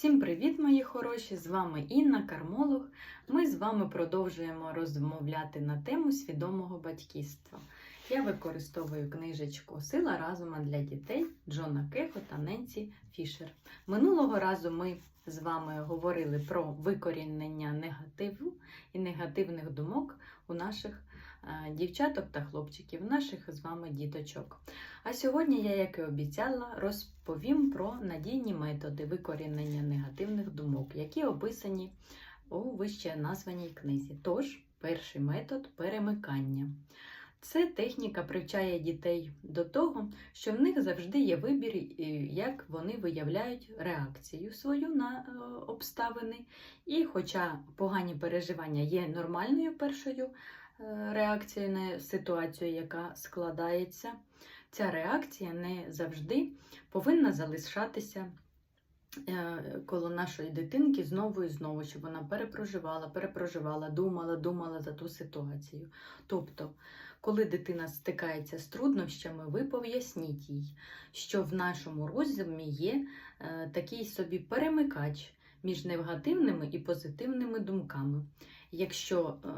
Всім привіт, мої хороші! З вами Інна, кармолог. Ми з вами продовжуємо розмовляти на тему свідомого батьківства. Я використовую книжечку Сила разума для дітей Джона Кехо та Ненсі Фішер. Минулого разу ми з вами говорили про викорінення негативу і негативних думок у наших дівчаток та хлопчиків, наших з вами діточок. А сьогодні я, як і обіцяла, розповім про надійні методи викорінення негативних думок, які описані у вище названій книзі. Тож, перший метод перемикання. Це техніка привчає дітей до того, що в них завжди є вибір, е, як вони виявляють реакцію свою на е, обставини. І, хоча погані переживання є нормальною першою е, реакцією на ситуацію, яка складається, ця реакція не завжди повинна залишатися е, коло нашої дитинки знову і знову, щоб вона перепроживала, перепроживала, думала, думала за ту ситуацію. Тобто, коли дитина стикається з труднощами, ви поясніть їй, що в нашому розумі є е, такий собі перемикач між негативними і позитивними думками. Якщо е,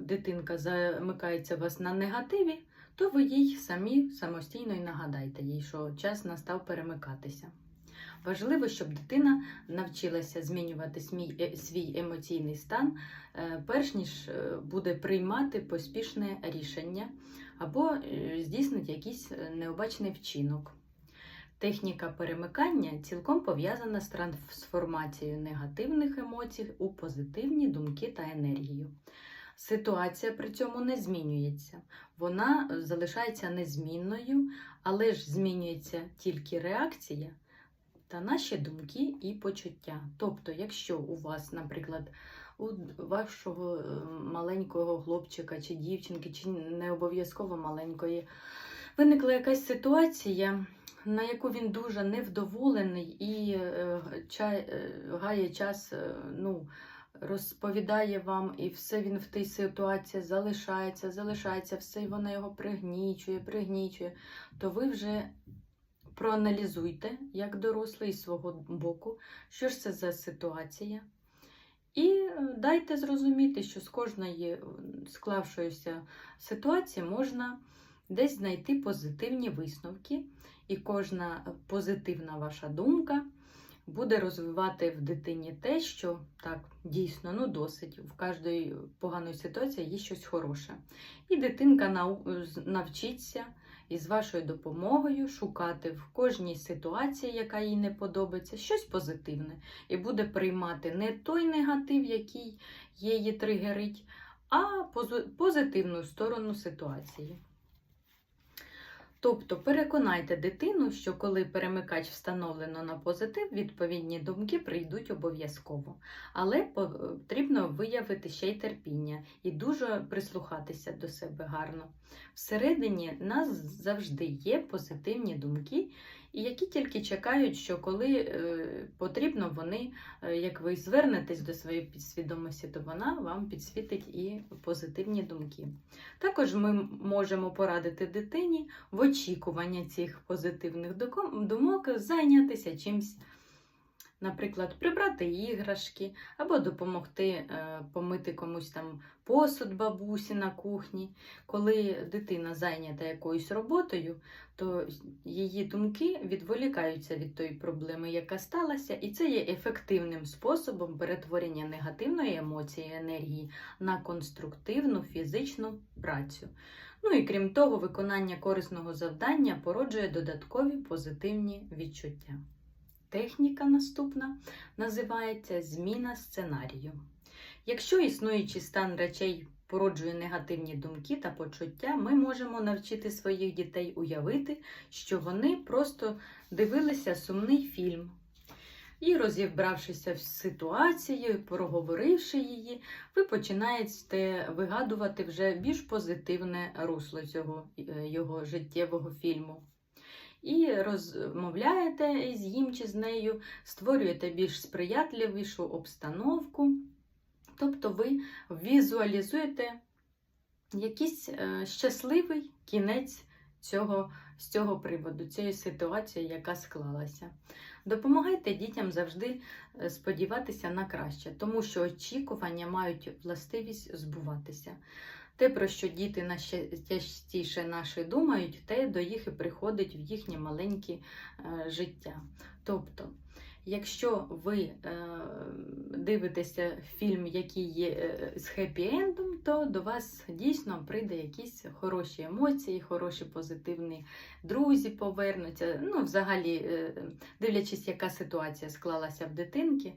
дитинка замикається вас на негативі, то ви їй самі самостійно і нагадайте їй, що час настав перемикатися. Важливо, щоб дитина навчилася змінювати е, свій емоційний стан, е, перш ніж буде приймати поспішне рішення або здійснить якийсь необачний вчинок. Техніка перемикання цілком пов'язана з трансформацією негативних емоцій у позитивні думки та енергію. Ситуація при цьому не змінюється, вона е, залишається незмінною, але ж змінюється тільки реакція та наші думки і почуття. Тобто, якщо у вас, наприклад, у вашого е, маленького хлопчика чи дівчинки, чи не обов'язково маленької, виникла якась ситуація, на яку він дуже невдоволений і е, е, гає час, е, ну, розповідає вам, і все він в тій ситуації залишається, залишається, все вона його пригнічує, пригнічує, то ви вже проаналізуйте, як дорослий з свого боку, що ж це за ситуація. І дайте зрозуміти, що з кожної склавшоїся ситуації можна десь знайти позитивні висновки, і кожна позитивна ваша думка буде розвивати в дитині те, що так, дійсно, ну досить, в кожної поганої ситуації є щось хороше. І дитинка навчиться із вашою допомогою шукати в кожній ситуації, яка їй не подобається, щось позитивне. І буде приймати не той негатив, який її тригерить, а позитивну сторону ситуації. Тобто переконайте дитину, що коли перемикач встановлено на позитив, відповідні думки прийдуть обов'язково. Але потрібно виявити ще й терпіння і дуже прислухатися до себе гарно. Всередині нас завжди є позитивні думки, і які тільки чекають, що коли е, потрібно, вони, е, як ви звернетесь до своєї підсвідомості, то вона вам підсвітить і позитивні думки. Також ми можемо порадити дитині в очікуванні цих позитивних думок зайнятися чимсь. Наприклад, прибрати іграшки або допомогти е, помити комусь там посуд бабусі на кухні. Коли дитина зайнята якоюсь роботою, то її думки відволікаються від тої проблеми, яка сталася, і це є ефективним способом перетворення негативної емоції енергії на конструктивну фізичну працю. Ну і крім того, виконання корисного завдання породжує додаткові позитивні відчуття. Техніка наступна називається зміна сценарію. Якщо існуючий стан речей породжує негативні думки та почуття, ми можемо навчити своїх дітей уявити, що вони просто дивилися сумний фільм. І, розібравшися в ситуації, проговоривши її, ви починаєте вигадувати вже більш позитивне русло цього е, його життєвого фільму розмовляєте з їм чи з нею, створюєте більш сприятливішу обстановку. Тобто ви візуалізуєте якийсь е, щасливий кінець цього з цього приводу, цієї ситуації, яка склалася. Допомагайте дітям завжди е, сподіватися на краще, тому що очікування мають властивість збуватися. Те, про що діти найчастіше наші думають, те до їх і приходить в їхнє маленьке життя. Тобто, якщо ви е, дивитеся фільм, який є е, з хеппі-ендом, то до вас дійсно прийде якісь хороші емоції, хороші позитивні друзі повернуться. Ну, взагалі, е, дивлячись, яка ситуація склалася в дитинки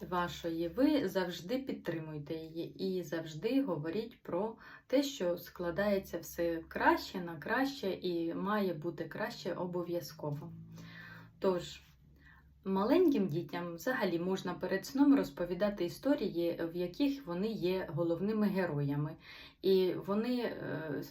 вашої, ви завжди підтримуйте її і завжди говоріть про те, що складається все краще на краще і має бути краще обов'язково. Тож, маленьким дітям взагалі можна перед сном розповідати історії, в яких вони є головними героями. І вони е,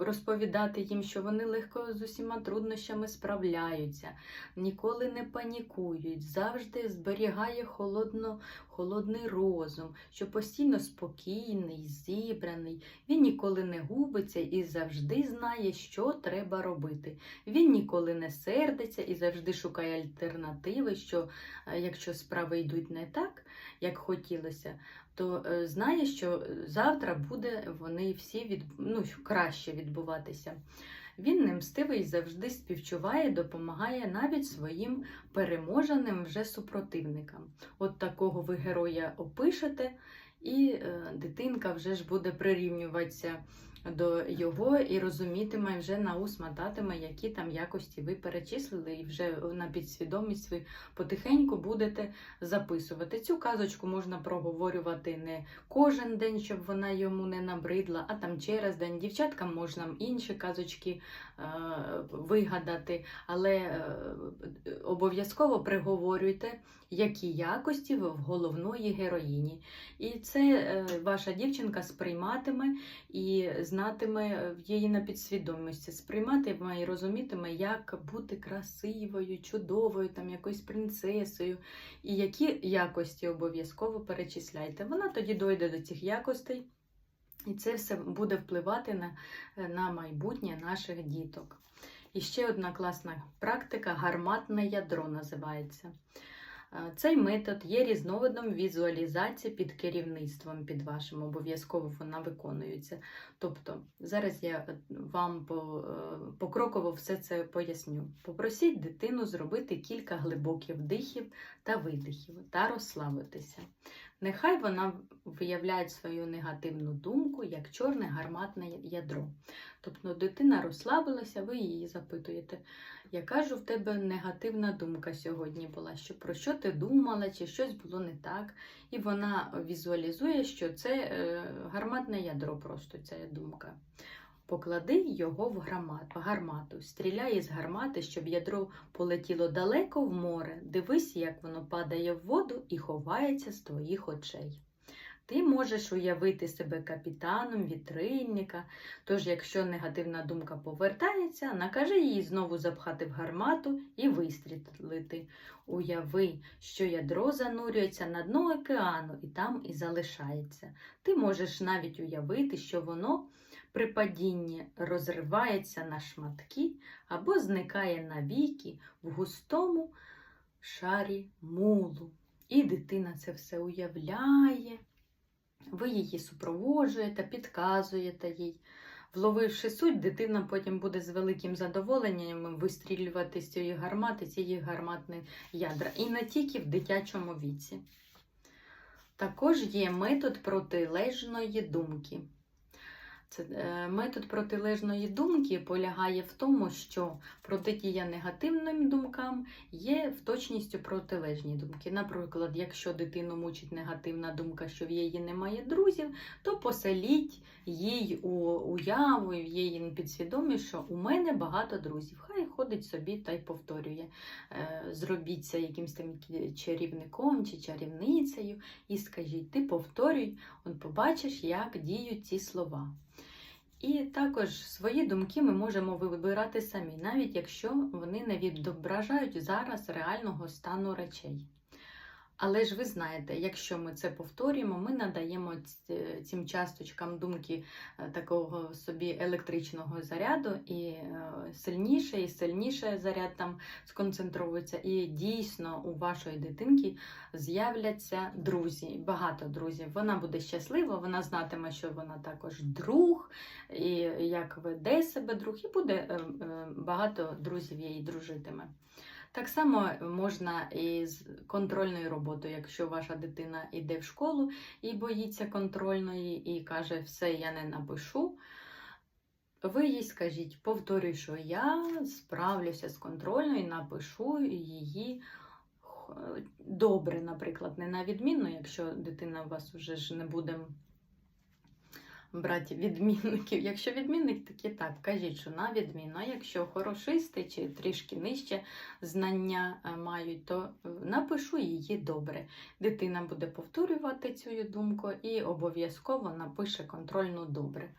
розповідати їм, що вони легко з усіма труднощами справляються, ніколи не панікують, завжди зберігає холодно, холодний розум, що постійно спокійний, зібраний. Він ніколи не губиться і завжди знає, що треба робити. Він ніколи не сердиться і завжди шукає альтернативи, що е, якщо справи йдуть не так, як хотілося, то е, знає, що завтра буде вони всі від, ну, краще відбуватися. Він не мстивий завжди співчуває, допомагає навіть своїм переможеним вже супротивникам. От такого ви героя опишете, і е, дитинка вже ж буде прирівнюватися до його і розумітиме, вже на ус мотатиме, які там якості ви перечислили, і вже на підсвідомість ви потихеньку будете записувати. Цю казочку можна проговорювати не кожен день, щоб вона йому не набридла, а там через день. Дівчаткам можна інші казочки е, вигадати, але е, обов'язково приговорюйте, які якості ви в головної героїні. І це е, ваша дівчинка сприйматиме і знатиме її на підсвідомості, сприйматиме і розумітиме, як бути красивою, чудовою, там якоюсь принцесою, і які якості обов'язково перечисляйте. Вона тоді дойде до цих якостей, і це все буде впливати на, на майбутнє наших діток. І ще одна класна практика гарматне ядро називається. Цей метод є різновидом візуалізації під керівництвом під вашим, обов'язково вона виконується. Тобто, зараз я е, вам е, покроково все це поясню. Попросіть дитину зробити кілька глибоких вдихів та видихів та розслабитися. Нехай вона виявляє свою негативну думку як чорне гарматне ядро. Тобто дитина розслабилася, ви її запитуєте, яка ж у тебе негативна думка сьогодні була, що про що ти думала, чи щось було не так. І вона візуалізує, що це е, гарматне ядро, просто ця думка. Поклади його в гармату, стріляй із гармати, щоб ядро полетіло далеко в море. Дивись, як воно падає в воду і ховається з твоїх очей. Ти можеш уявити себе капітаном вітрильника, тож, якщо негативна думка повертається, накажи її знову запхати в гармату і вистрілити. Уяви, що ядро занурюється на дно океану і там і залишається. Ти можеш навіть уявити, що воно при падінні розривається на шматки або зникає навіки в густому шарі мулу. І дитина це все уявляє. Ви її супроводжуєте, підказуєте їй. Вловивши суть, дитина потім буде з великим задоволенням вистрілювати з цієї гармати, цієї гарматні ядра. І не тільки в дитячому віці. Також є метод протилежної думки. Е, метод протилежної думки полягає в тому, що протидія негативним думкам є в точністю протилежні думки. Наприклад, якщо дитину мучить негативна думка, що в її немає друзів, то поселіть їй у уяву, в її підсвідомість, що у мене багато друзів. Хай ходить собі та й повторює. Е, Зробіться якимсь там чарівником чи чарівницею і скажіть, ти повторюй, от побачиш, як діють ці слова. І також свої думки ми можемо вибирати самі, навіть якщо вони не відображають зараз реального стану речей. Але ж ви знаєте, якщо ми це повторюємо, ми надаємо цим часточкам думки е, такого собі електричного заряду, і е, сильніше і сильніше заряд там сконцентровується. І дійсно у вашої дитинки з'являться друзі, багато друзів. Вона буде щаслива, вона знатиме, що вона також друг, і як веде себе друг, і буде е, е, багато друзів їй дружитиме. Так само можна і з контрольною роботою, якщо ваша дитина йде в школу і боїться контрольної, і каже, все, я не напишу. Ви їй скажіть, повторюй, що я справлюся з контрольною, напишу її добре, наприклад, не на відмінно, якщо дитина у вас вже ж не буде брати відмінників. Якщо відмінник, таки так, кажіть, що на відміну. А якщо хорошисти чи трішки нижче знання е, мають, то е, напишу її добре. Дитина буде повторювати цю думку і обов'язково напише контрольну добре.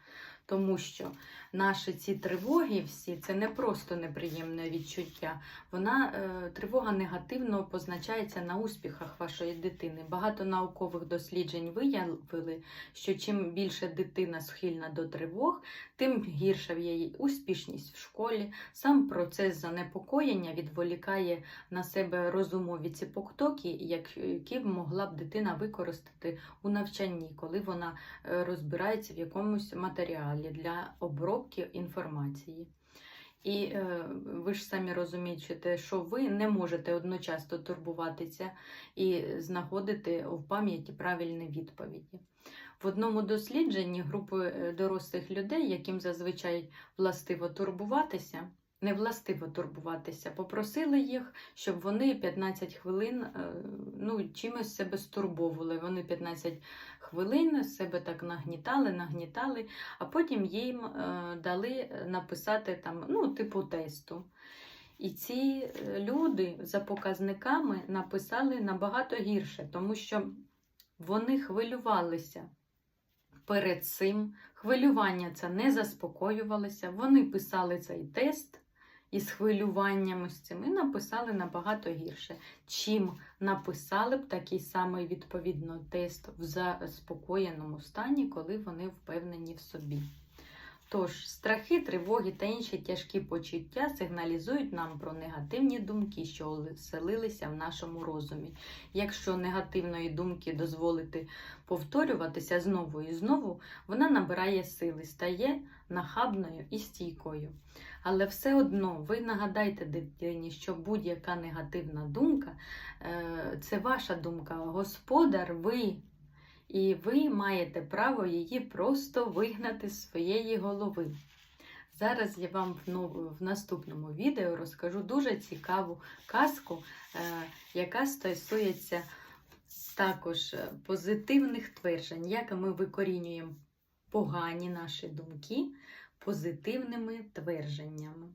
Тому що наші ці тривоги всі це не просто неприємне відчуття. Вона е, тривога негативно позначається на успіхах вашої дитини. Багато наукових досліджень виявили, що чим більше дитина схильна до тривог, тим гірша в її успішність в школі. Сам процес занепокоєння відволікає на себе розумові ці потоки, які б могла б дитина використати у навчанні, коли вона е, розбирається в якомусь матеріалі для обробки інформації. І е, ви ж самі розумієте, що ви не можете одночасно турбуватися і знаходити в пам'яті правильні відповіді. В одному дослідженні групи е, дорослих людей, яким зазвичай властиво турбуватися, не властиво турбуватися, попросили їх, щоб вони 15 хвилин е, ну, чимось себе стурбовували. Вони 15 хвилин себе так нагнітали, нагнітали, а потім їм е, дали написати там, ну, типу тесту. І ці е, люди за показниками написали набагато гірше, тому що вони хвилювалися перед цим. Хвилювання це не заспокоювалося. Вони писали цей тест із хвилюваннями з цими написали набагато гірше, чим написали б такий самий відповідно тест в заспокоєному стані, коли вони впевнені в собі. Тож, страхи, тривоги та інші тяжкі почуття сигналізують нам про негативні думки, що оселилися в нашому розумі. Якщо негативної думки дозволити повторюватися знову і знову, вона набирає сили, стає нахабною і стійкою. Але все одно ви нагадайте дитині, що будь-яка негативна думка е, це ваша думка, господар ви. І ви маєте право її просто вигнати з своєї голови. Зараз я вам в, наступному відео розкажу дуже цікаву казку, е, яка стосується також е, позитивних тверджень, як ми викорінюємо погані наші думки позитивними твердженнями.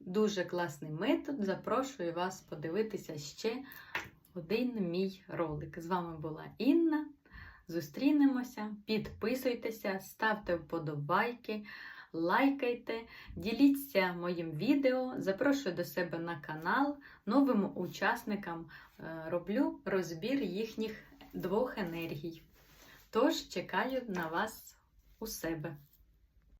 Дуже класний метод. Запрошую вас подивитися ще один мій ролик. З вами була Інна. Зустрінемося, підписуйтеся, ставте вподобайки, лайкайте, діліться моїм відео, запрошую до себе на канал. Новим учасникам е, роблю розбір їхніх двох енергій. Тож чекаю на вас у себе.